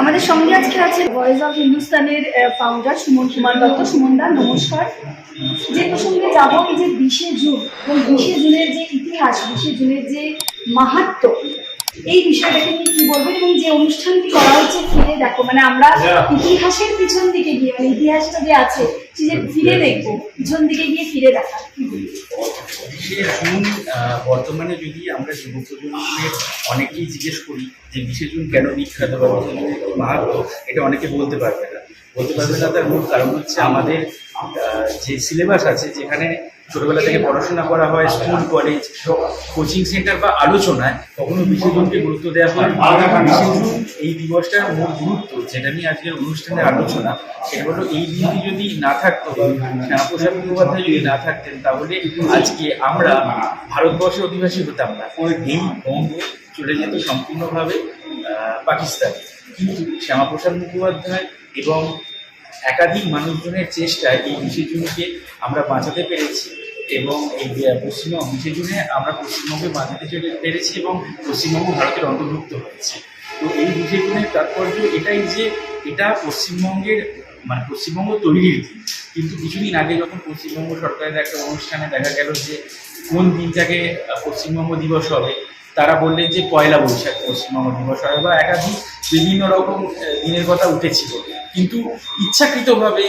আমাদের সঙ্গে আজকে আছে ভয়েস অফ হিন্দুস্তানের ফাউন্ডার সুমন কুমার দত্ত। সুমন দা, নমস্কার। যে প্রসঙ্গে যাব, এই যে বিশে জুন এবং বিশে জুনের যে ইতিহাস, বিশে জুনের যে মাহাত্ম এই বিষয়টাকে নিয়ে কি বলবেন? এবং যে অনুষ্ঠানটি করা হচ্ছে ফিরে দেখো মানে আমরা ইতিহাসের পিছন দিকে গিয়ে মানে ইতিহাসটা যে আছে সে যে ফিরে দেখব পিছন দিকে গিয়ে ফিরে দেখা কি জুন বর্তমানে যদি আমরা যুব প্রজন্মকে অনেকেই জিজ্ঞেস করি যে বিশে জুন কেন বিখ্যাত বা বিশে মাহাত্ম এটা অনেকে বলতে পারবে না। বলতে পারবে না তার মূল কারণ হচ্ছে আমাদের যে সিলেবাস আছে যেখানে ছোটবেলা থেকে পড়াশোনা করা হয় স্কুল কলেজ কোচিং সেন্টার বা আলোচনায় কখনো বিশে জুনকে গুরুত্ব দেওয়া হয়। এই দিবসটার মূল গুরুত্ব, যেটা নিয়ে আজকের অনুষ্ঠানের আলোচনা, সেটা হলো এই দিনটি যদি না থাকতো শ্যামাপ্রসাদ মুখোপাধ্যায় যদি না থাকতেন, তাহলে আজকে আমরা ভারতবর্ষে অধিবাসী হতাম না। এই বঙ্গ চলে যেত সম্পূর্ণভাবে পাকিস্তান। কিন্তু শ্যামাপ্রসাদ মুখোপাধ্যায় এবং একাধিক মানুষজনের চেষ্টায় এই বিশে জুনকে আমরা বাঁচাতে পেরেছি। এবং এই পশ্চিমবঙ্গ বিশে জুনে আমরা পশ্চিমবঙ্গে বাঁচাতে চলে, পেরেছি এবং পশ্চিমবঙ্গ ভারতের অন্তর্ভুক্ত হয়েছে। তো এই জুনের তাৎপর্য এটাই যে এটা পশ্চিমবঙ্গের মানে পশ্চিমবঙ্গ তৈরির দিন। কিন্তু কিছুদিন আগে যখন পশ্চিমবঙ্গ সরকারের একটা অনুষ্ঠানে দেখা গেল যে কোন দিনটাকে পশ্চিমবঙ্গ দিবস হবে, তারা বললেন যে পয়লা বৈশাখ পশ্চিমবঙ্গ দিবস হবে বা একাধিক বিভিন্ন রকম দিনের কথা উঠেছিল। কিন্তু ইচ্ছাকৃতভাবে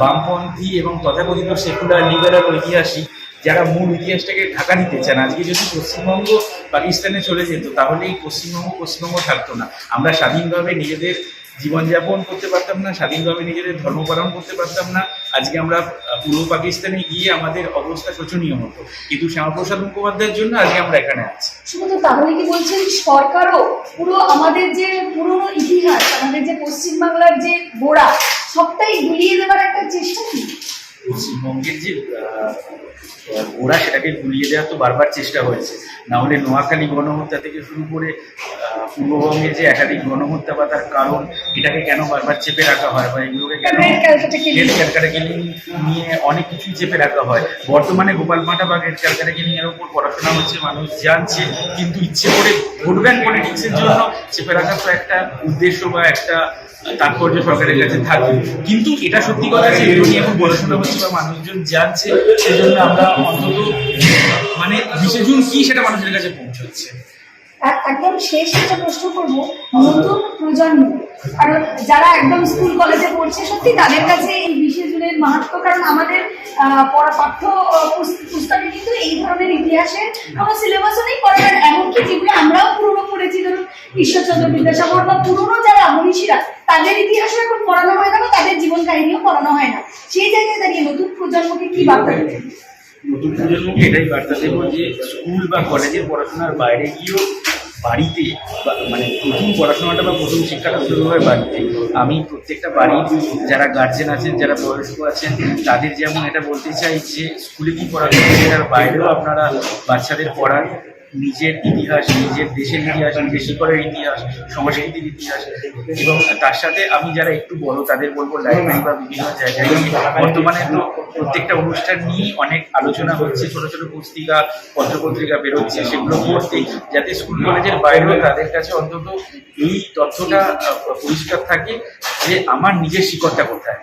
বামপন্থী এবং তথাকথিত সেকুলার লিবারাল ঐতিহাসিক যারা মূল ইতিহাসটাকে ঢাকা দিতে চান, আজকে যদি পশ্চিমবঙ্গ পাকিস্তানে চলে যেত, তাহলে এই পশ্চিমবঙ্গ পশ্চিমবঙ্গ থাকতো না। আমরা স্বাধীনভাবে নিজেদের জীবনযাপন করতে পারতাম না, স্বাধীনভাবে নিজেদের ধর্ম পালন করতে পারতাম না। আজকে আমরা পূর্ব পাকিস্তানে গিয়ে আমাদের অবস্থা শোচনীয় হতো। কিন্তু শ্যামাপ্রসাদ মুখোপাধ্যায়ের জন্য আজকে আমরা এখানে আছি। শুধু তাহলে কি বলছেন সরকারও পুরো আমাদের যে পুরনো ইতিহাস, আমাদের যে পশ্চিমবাংলার যে গোড়া সবটাই গুলিয়ে দেওয়ার একটা চেষ্টা কি? পশ্চিমবঙ্গের যে ওরা সেটাকে গুলিয়ে দেওয়ার তো বারবার চেষ্টা হয়েছে। না হলে নোয়াখালী গণহত্যা থেকে শুরু করে আহ, পূর্ববঙ্গের যে একাধিক গণহত্যা বা তার কারণ এটাকে কেন বারবার চেপে রাখা হয় বা এগুলোকে কেন নিয়ে? অনেক কিছুই চেপে রাখা হয়। বর্তমানে গোপাল মাটা বা রেড ক্যালকাটা কিলিং এর উপর পড়াশোনা হচ্ছে মানুষ জানছে কিন্তু ইচ্ছে করে ভোট ব্যাংক পলিটিক্সের জন্য চেপে রাখা তো একটা উদ্দেশ্য বা একটা তাৎপর্য সরকারের কাছে থাকে। কিন্তু এটা সত্যি কথা যে এগুলো এখন পড়াশোনা হচ্ছে বা মানুষজন জানছে, সেজন্য আমরা অন্তত মানে বিশেষ জুন কি সেটা মানুষের কাছে পৌঁছচ্ছে। একদম শেষ একটা প্রশ্ন করব, নতুন প্রজন্ম। কারণ যারা একদম স্কুল, কলেজে পড়ছে, সত্যি তাদের কাছে এই বিশেষ জুনের মাহাত্ম, কারণ আমাদের পাঠ্য পুস্তকে কিন্তু এই ধরনের ইতিহাসের কোনো সিলেবাসও নেই, পড়ার এমনকি যেগুলো আমরাও পুরনো পড়েছি ঈশ্বরচন্দ্র বিদ্যাসাগর বা পুরনো যারা মনীষীরা তাদের ইতিহাসও এখন পড়ানো হয় না বা তাদের জীবন কাহিনীও পড়ানো হয় না। সেই জায়গায় দাঁড়িয়ে নতুন প্রজন্মকে কি বার্তা দেবেন নতুন প্রজন্মকে এটাই বার্তা দেবো যে স্কুল বা কলেজের পড়াশোনার বাইরে গিয়েও বাড়িতে মানে প্রথম পড়াশোনাটা বা প্রথম শিক্ষাটা শুরু হয় বাড়িতে। আমি প্রত্যেকটা বাড়ির যারা গার্জেন আছেন যারা বয়স্ক আছেন তাদের যেমন এটা বলতে চাই যে স্কুলে কি হচ্ছে, তার বাইরেও আপনারা বাচ্চাদের পড়ান। নিজের ইতিহাস, নিজের দেশের ইতিহাস নিজের শিকড়ের ইতিহাস, সংস্কৃতির ইতিহাস। এবং তার সাথে আমি যারা একটু বড়, তাদের বলব লাইব্রেরি বা বিভিন্ন জায়গায় গিয়ে বর্তমানে তো প্রত্যেকটা অনুষ্ঠান নিয়েই অনেক আলোচনা হচ্ছে, ছোট ছোট পুস্তিকা, পত্রপত্রিকা বেরোচ্ছে, সেগুলো পড়তে যাতে স্কুল কলেজের বাইরেও তাদের কাছে অন্তত এই তথ্যটা পরিষ্কার থাকে যে আমার নিজের শিকড়টা কোথায়।